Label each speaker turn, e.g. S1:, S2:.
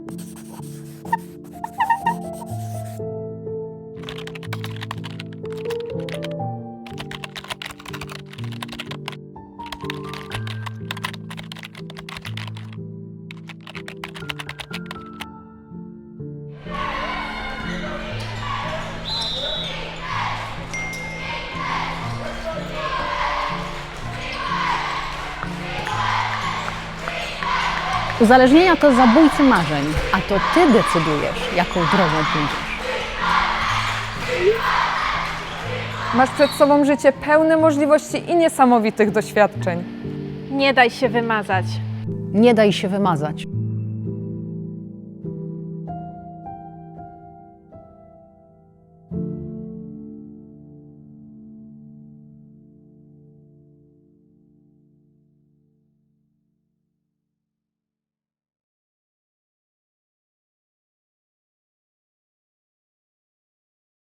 S1: you Uzależnienia to zabójcy marzeń, a to ty decydujesz, jaką drogą pójdziesz.
S2: Masz przed sobą życie pełne możliwości i niesamowitych doświadczeń.
S3: Nie daj się wymazać.
S1: Nie daj się wymazać.